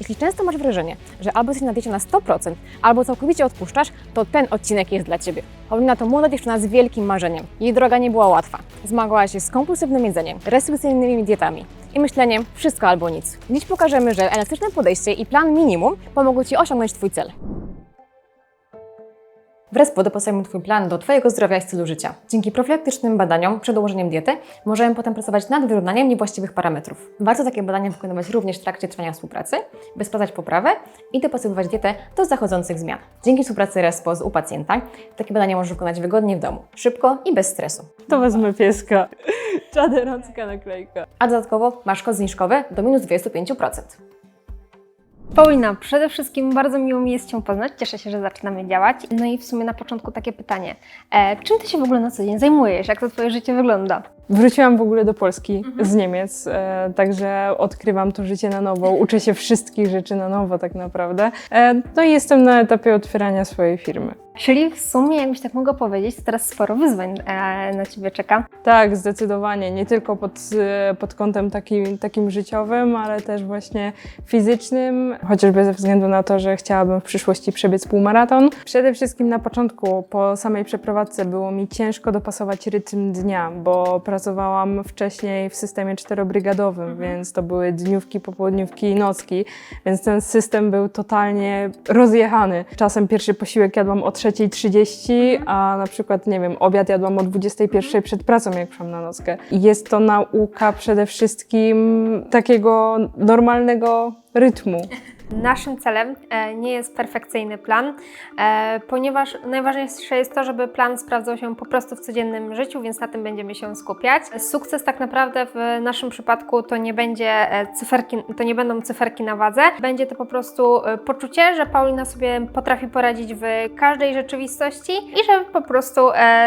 Jeśli często masz wrażenie, że albo jesteś na diecie na 100%, albo całkowicie odpuszczasz, to ten odcinek jest dla Ciebie. Paulina to młoda dziewczyna z wielkim marzeniem. Jej droga nie była łatwa. Zmagała się z kompulsywnym jedzeniem, restrykcyjnymi dietami i myśleniem wszystko albo nic. Dziś pokażemy, że elastyczne podejście i plan minimum pomogą Ci osiągnąć Twój cel. W Respo dopasujemy Twój plan do Twojego zdrowia i stylu życia. Dzięki profilaktycznym badaniom przed ułożeniem diety możemy potem pracować nad wyrównaniem niewłaściwych parametrów. Warto takie badania wykonywać również w trakcie trwania współpracy, by sprawdzać poprawę i dopasowywać dietę do zachodzących zmian. Dzięki współpracy Respo z u pacjenta takie badania możesz wykonać wygodnie w domu, szybko i bez stresu. To wezmę pieska. Czaderocka naklejka. A dodatkowo masz kod zniżkowy do minus 25%. Paulina, przede wszystkim bardzo miło mi jest Cię poznać. Cieszę się, że zaczynamy działać. No i w sumie na początku takie pytanie. E, czym Ty się w ogóle na co dzień zajmujesz? Jak to Twoje życie wygląda? Wróciłam w ogóle do Polski z Niemiec, e, także odkrywam to życie na nowo, uczę się wszystkich rzeczy na nowo tak naprawdę. E, no i jestem na etapie otwierania swojej firmy. Czyli w sumie, jakbyś tak mogła powiedzieć, to teraz sporo wyzwań e, na Ciebie czeka. Tak, zdecydowanie, nie tylko pod, e, pod kątem takim, takim życiowym, ale też właśnie fizycznym, chociażby ze względu na to, że chciałabym w przyszłości przebiec półmaraton. Przede wszystkim na początku, po samej przeprowadzce było mi ciężko dopasować rytm dnia, bo pracowałam wcześniej w systemie czterobrygadowym, więc to były dniówki, popołudniówki i nocki, więc ten system był totalnie rozjechany. Czasem pierwszy posiłek jadłam o 3.30, a na przykład, nie wiem, obiad jadłam o 21.00 przed pracą, jak szłam na nockę. I jest to nauka przede wszystkim takiego normalnego rytmu. Naszym celem e, nie jest perfekcyjny plan, e, ponieważ najważniejsze jest to, żeby plan sprawdzał się po prostu w codziennym życiu, więc na tym będziemy się skupiać. Sukces tak naprawdę w naszym przypadku to nie będzie e, cyferki, to nie będą cyferki na wadze, będzie to po prostu poczucie, że Paulina sobie potrafi poradzić w każdej rzeczywistości i że po prostu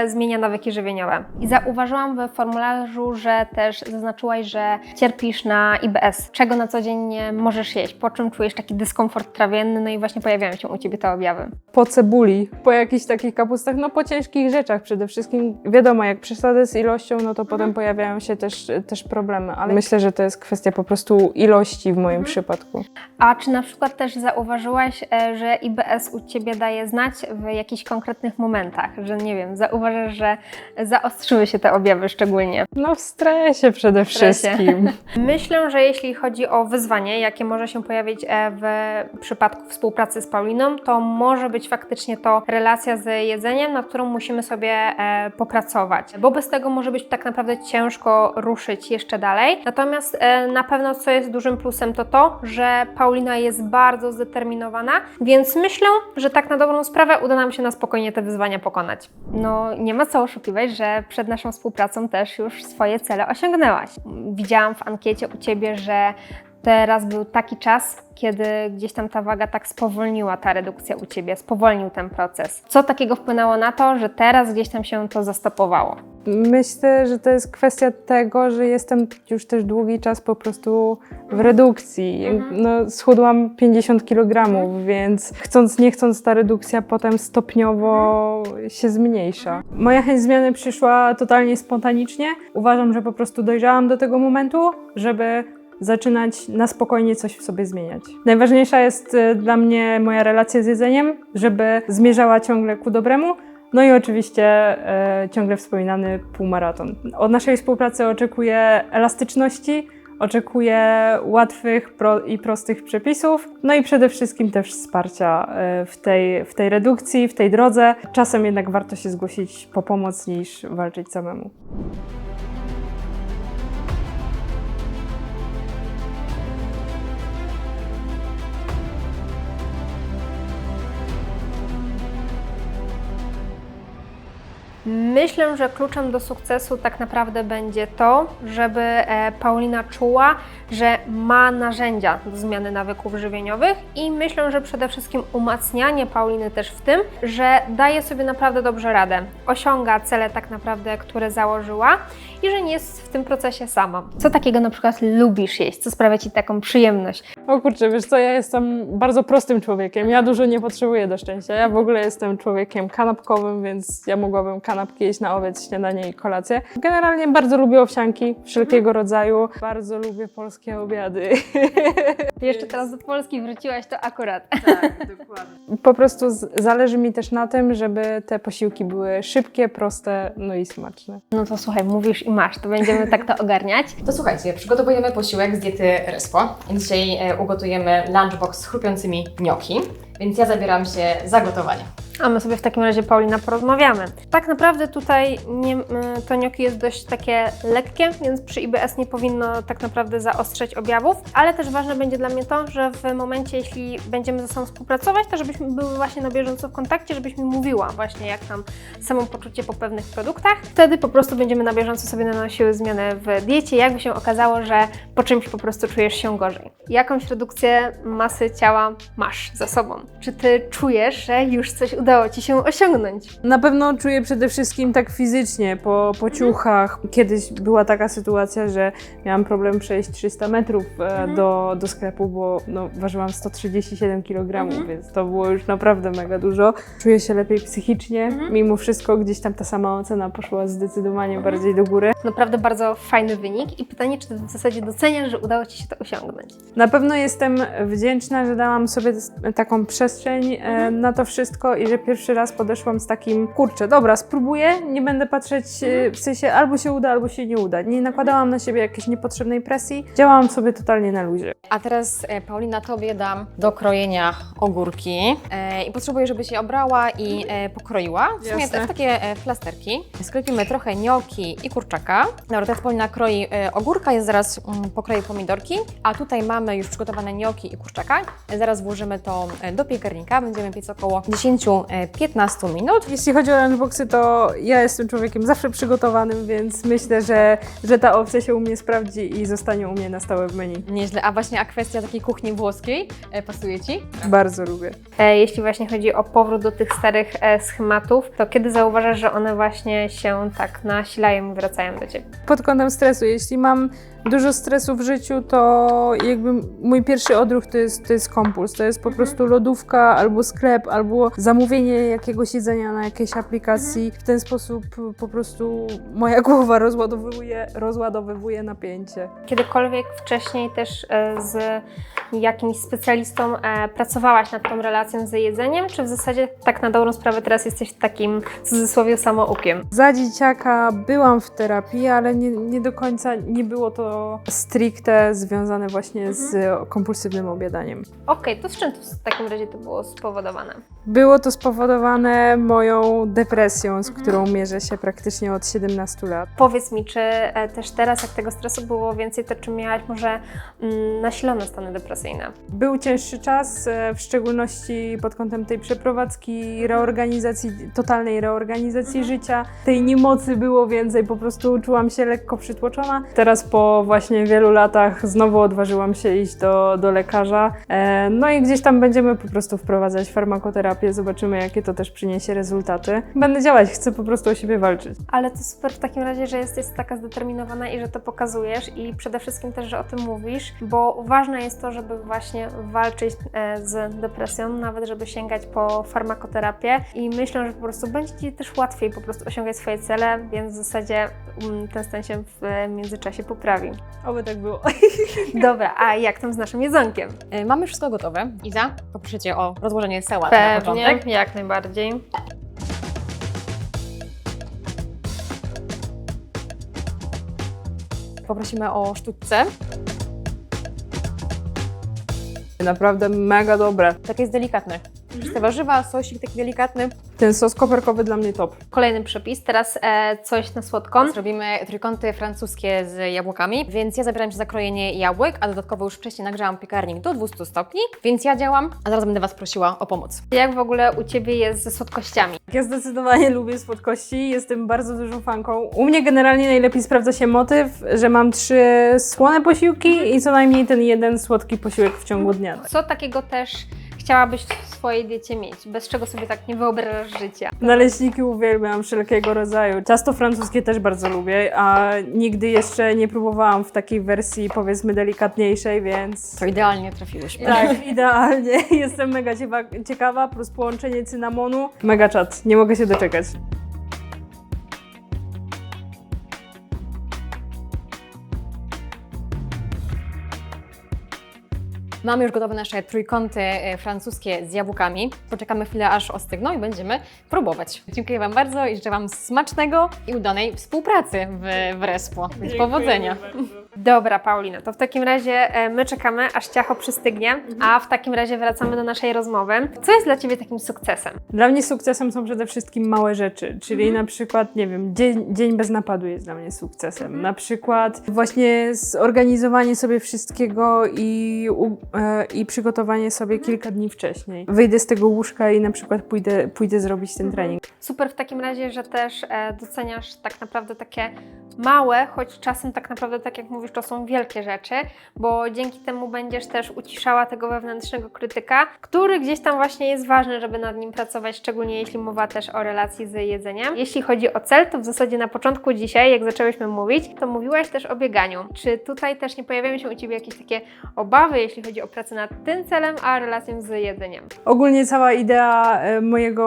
zmienia nawyki żywieniowe. I zauważyłam w formularzu, że też zaznaczyłaś, że cierpisz na IBS, czego na co dzień nie możesz jeść, po czym czujesz taki dyskomfort trawienny, no i właśnie pojawiają się u Ciebie te objawy. Po cebuli, po jakichś takich kapustach, no po ciężkich rzeczach przede wszystkim. Wiadomo, jak przesadzę z ilością, no to potem pojawiają się też, też problemy, ale myślę, że to jest kwestia po prostu ilości w moim przypadku. A czy na przykład też zauważyłaś, e, że IBS u Ciebie daje znać w jakichś konkretnych momentach, że nie wiem, zauważasz, że zaostrzyły się te objawy szczególnie? No w stresie przede stresie. wszystkim. Myślę, że jeśli chodzi o wyzwanie, jakie może się pojawić e, w przypadku współpracy z Pauliną, to może być faktycznie to relacja z jedzeniem, nad którą musimy sobie e, popracować, bo bez tego może być tak naprawdę ciężko ruszyć jeszcze dalej. Natomiast e, na pewno co jest dużym plusem to to, że Paulina jest bardzo zdeterminowana, więc myślę, że tak na dobrą sprawę uda nam się na spokojnie te wyzwania pokonać. No nie ma co oszukiwać, że przed naszą współpracą też już swoje cele osiągnęłaś. Widziałam w ankiecie u Ciebie, że teraz był taki czas, kiedy gdzieś tam ta waga tak spowolniła, ta redukcja u Ciebie, spowolnił ten proces. Co takiego wpłynęło na to, że teraz gdzieś tam się to zastopowało? Myślę, że to jest kwestia tego, że jestem już też długi czas po prostu w redukcji. No, schudłam 50 kg, więc chcąc, nie chcąc, ta redukcja potem stopniowo się zmniejsza. Moja chęć zmiany przyszła totalnie spontanicznie. Uważam, że po prostu dojrzałam do tego momentu, żeby zaczynać na spokojnie coś w sobie zmieniać. Najważniejsza jest y, dla mnie moja relacja z jedzeniem, żeby zmierzała ciągle ku dobremu. No i oczywiście e, ciągle wspominany półmaraton. Od naszej współpracy oczekuję elastyczności, oczekuję łatwych pro i prostych przepisów, no i przede wszystkim też wsparcia e, w tej, w tej redukcji, w tej drodze. Czasem jednak warto się zgłosić po pomoc niż walczyć samemu. Myślę, że kluczem do sukcesu tak naprawdę będzie to, żeby e, Paulina czuła, że ma narzędzia do zmiany nawyków żywieniowych i myślę, że przede wszystkim umacnianie Pauliny też w tym, że daje sobie naprawdę dobrze radę, osiąga cele tak naprawdę, które założyła i że nie jest w tym procesie sama. Co takiego na przykład lubisz jeść? Co sprawia Ci taką przyjemność? O kurczę, wiesz co, ja jestem bardzo prostym człowiekiem. Ja dużo nie potrzebuję do szczęścia. Ja w ogóle jestem człowiekiem kanapkowym, więc ja mogłabym kanapki jeść na obiad, śniadanie i kolację. Generalnie bardzo lubię owsianki wszelkiego rodzaju. Bardzo lubię polskie obiady. Jeszcze teraz do Polski wróciłaś, to akurat. Po prostu zależy mi też na tym, żeby te posiłki były szybkie, proste, no i smaczne. No to słuchaj, mówisz i masz, to będziemy tak to ogarniać. To słuchajcie, przygotowujemy posiłek z diety Respo. Dzisiaj e, ugotujemy lunchbox z chrupiącymi gnocchi, więc ja zabieram się za gotowanie. A my sobie w takim razie, Paulina, porozmawiamy. Tak naprawdę tutaj nie, y, to jest dość takie lekkie, więc przy IBS nie powinno tak naprawdę zaostrzać objawów, ale też ważne będzie dla mnie to, że w momencie, jeśli będziemy ze sobą współpracować, to żebyśmy były właśnie na bieżąco w kontakcie, żebyś mi mówiła właśnie jak tam samopoczucie po pewnych produktach. Wtedy po prostu będziemy na bieżąco sobie nanosiły zmiany w diecie, jakby się okazało, że po czymś po prostu czujesz się gorzej. Jakąś redukcję masy ciała masz za sobą? Czy ty czujesz, że już coś udało ci się osiągnąć? Na pewno czuję przede wszystkim tak fizycznie, po, po ciuchach. Kiedyś była taka sytuacja, że miałam problem przejść 300 metrów e, do, do sklepu, bo no, ważyłam 137 kg, więc to było już naprawdę mega dużo. Czuję się lepiej psychicznie, mimo wszystko gdzieś tam ta sama ocena poszła zdecydowanie bardziej do góry. Naprawdę bardzo fajny wynik i pytanie, czy ty w zasadzie doceniasz, że udało ci się to osiągnąć? Na pewno jestem wdzięczna, że dałam sobie s- taką przestrzeń e, na to wszystko i że pierwszy raz podeszłam z takim, kurczę, dobra, spróbuję, nie będę patrzeć e, w sensie albo się uda, albo się nie uda. Nie nakładałam na siebie jakiejś niepotrzebnej presji, działałam sobie totalnie na luzie. A teraz e, Paulina, Tobie dam do krojenia ogórki e, i potrzebuję, żebyś je obrała i e, pokroiła. W sumie Jasne. w takie e, plasterki. Sklepimy trochę gnocchi i kurczaka. Dobra, teraz Paulina kroi e, ogórka, ja zaraz mm, pokroję pomidorki, a tutaj mamy już przygotowane gnocchi i kurczaka. Zaraz włożymy to e, do piekarnika, będziemy piec około 10-15 minut. Jeśli chodzi o lunchboxy, to ja jestem człowiekiem zawsze przygotowanym, więc myślę, że, że ta opcja się u mnie sprawdzi i zostanie u mnie na stałe w menu. Nieźle, a właśnie a kwestia takiej kuchni włoskiej e, pasuje Ci? Bardzo lubię. E, Jeśli właśnie chodzi o powrót do tych starych e, schematów, to kiedy zauważasz, że one właśnie się tak nasilają i wracają do ciebie? pod kątem stresu. Jeśli mam dużo stresu w życiu, to jakby mój pierwszy odruch to jest, to jest kompuls. To jest po prostu lodówka, albo sklep, albo zamówienie jakiegoś jedzenia na jakiejś aplikacji. W ten sposób po prostu moja głowa rozładowuje, rozładowywuje napięcie. Kiedykolwiek wcześniej też e, z jakimś specjalistą e, pracowałaś nad tą relacją z jedzeniem, czy w zasadzie tak na dobrą sprawę teraz jesteś takim w cudzysłowie samoukiem? Za dzieciaka byłam w terapii, ale nie, nie do końca nie było to stricte związane właśnie z kompulsywnym obiadaniem. Okej, to z czym to w takim razie to było spowodowane? Było to spowodowane moją depresją, z którą mierzę się praktycznie od 17 lat. Powiedz mi, czy e, też teraz, jak tego stresu było więcej, to czy miałaś może mm, nasilone stany depresyjne? Był cięższy czas, e, w szczególności pod kątem tej przeprowadzki, reorganizacji, totalnej reorganizacji życia. Tej niemocy było więcej, po prostu czułam się lekko przytłoczona. Teraz po właśnie wielu latach znowu odważyłam się iść do, do lekarza. E, No i gdzieś tam będziemy po prostu wprowadzać farmakoterapię, zobaczymy jakie to też przyniesie rezultaty. Będę działać, chcę po prostu o siebie walczyć. Ale to super w takim razie, że jesteś taka zdeterminowana i że to pokazujesz i przede wszystkim też, że o tym mówisz, bo ważne jest to, żeby właśnie walczyć e, z depresją, nawet żeby sięgać po farmakoterapię i myślę, że po prostu będzie Ci też łatwiej po prostu osiągać swoje cele, więc w zasadzie mm, ten stan się w e, międzyczasie poprawi. Oby tak było. Dobra, a jak tam z naszym jedzonkiem? E, Mamy wszystko gotowe. Iza, poproszę Cię o rozłożenie sałat początek. Pewnie, jak najbardziej. Poprosimy o sztućce. Naprawdę mega dobre. Takie jest delikatne. Czyste warzywa, sosik taki delikatny. Ten sos koperkowy dla mnie top. Kolejny przepis, teraz e, coś na słodko. Zrobimy trójkąty francuskie z jabłkami, więc ja zabieram się za krojenie jabłek, a dodatkowo już wcześniej nagrzałam piekarnik do 200 stopni, więc ja działam, a zaraz będę Was prosiła o pomoc. Jak w ogóle u Ciebie jest ze słodkościami? Ja zdecydowanie lubię słodkości, jestem bardzo dużą fanką. U mnie generalnie najlepiej sprawdza się motyw, że mam trzy słone posiłki i co najmniej ten jeden słodki posiłek w ciągu dnia. Co takiego też chciałabyś w swojej diecie mieć? Bez czego sobie tak nie wyobrażasz życia? Naleśniki uwielbiam wszelkiego rodzaju. Ciasto francuskie też bardzo lubię, a nigdy jeszcze nie próbowałam w takiej wersji powiedzmy delikatniejszej, więc... To idealnie trafiłyśmy. Tak, idealnie. Jestem mega ciekawa- ciekawa, plus połączenie cynamonu. Mega czad, nie mogę się doczekać. Mamy już gotowe nasze trójkąty e, francuskie z jabłkami. Poczekamy chwilę, aż ostygną i będziemy próbować. Dziękuję Wam bardzo i życzę Wam smacznego i udanej współpracy w, w Respo. Więc powodzenia. Dobra, Paulina, to w takim razie e, my czekamy, aż ciacho przystygnie, a w takim razie wracamy do naszej rozmowy. Co jest dla Ciebie takim sukcesem? Dla mnie sukcesem są przede wszystkim małe rzeczy, czyli na przykład, nie wiem, dzień, dzień bez napadu jest dla mnie sukcesem. Na przykład właśnie zorganizowanie sobie wszystkiego i, e, i przygotowanie sobie kilka dni wcześniej. Wyjdę z tego łóżka i na przykład pójdę, pójdę zrobić ten trening. Super w takim razie, że też e, doceniasz tak naprawdę takie małe, choć czasem tak naprawdę, tak jak mówisz, to są wielkie rzeczy, bo dzięki temu będziesz też uciszała tego wewnętrznego krytyka, który gdzieś tam właśnie jest ważny, żeby nad nim pracować, szczególnie jeśli mowa też o relacji z jedzeniem. Jeśli chodzi o cel, to w zasadzie na początku dzisiaj, jak zaczęłyśmy mówić, to mówiłaś też o bieganiu. Czy tutaj też nie pojawiają się u Ciebie jakieś takie obawy, jeśli chodzi o pracę nad tym celem, a relacją z jedzeniem? Ogólnie cała idea e, mojego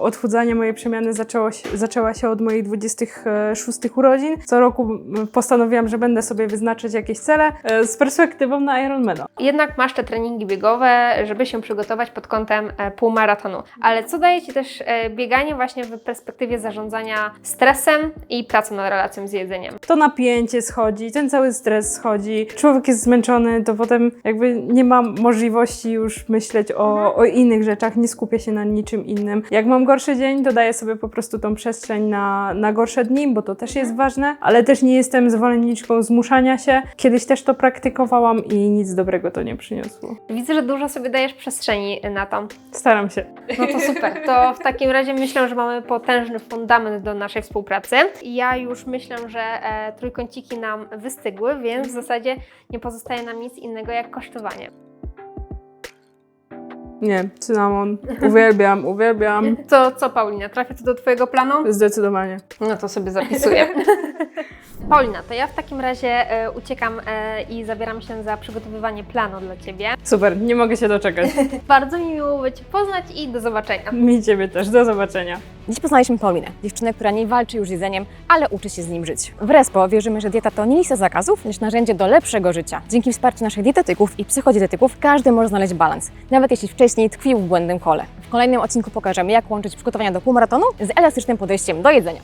odchudzania, mojej przemiany zaczęło się, zaczęła się od moich 26 urodzin. Co roku postanowiłam, że będę sobie wyznaczać jakieś cele e, z perspektywą na Ironmana. Jednak masz te treningi biegowe, żeby się przygotować pod kątem e, półmaratonu. Ale co daje Ci też e, bieganie właśnie w perspektywie zarządzania stresem i pracą nad relacją z jedzeniem? To napięcie schodzi, ten cały stres schodzi. Człowiek jest zmęczony, to potem jakby nie ma możliwości już myśleć o, o innych rzeczach, nie skupię się na niczym innym. Jak mam gorszy dzień, to daję sobie po prostu tą przestrzeń na, na gorsze dni, bo to też jest ważne, ale też nie jestem zwolenniczką zmuszania się. Kiedyś też to praktykowałam i nic dobrego to nie przyniosło. Widzę, że dużo sobie dajesz przestrzeni na to. Staram się. No to super. To w takim razie myślę, że mamy potężny fundament do naszej współpracy. Ja już myślę, że e, trójkąciki nam wystygły, więc w zasadzie nie pozostaje nam nic innego jak kosztowanie. Nie, cynamon. Uwielbiam, uwielbiam. To co, Paulina, trafia to do Twojego planu? Zdecydowanie. No to sobie zapisuję. Paulina, to ja w takim razie e, uciekam e, i zabieram się za przygotowywanie planu dla Ciebie. Super, nie mogę się doczekać. Bardzo mi miło było Cię poznać i do zobaczenia. Mi ciebie też. Do zobaczenia. Dziś poznaliśmy Paulinę, dziewczynę, która nie walczy już z jedzeniem, ale uczy się z nim żyć. W Respo wierzymy, że dieta to nie lista zakazów, lecz narzędzie do lepszego życia. Dzięki wsparciu naszych dietetyków i psychodietetyków każdy może znaleźć balans, nawet jeśli wcześniej tkwił w błędnym kole. W kolejnym odcinku pokażemy, jak łączyć przygotowania do półmaratonu z elastycznym podejściem do jedzenia.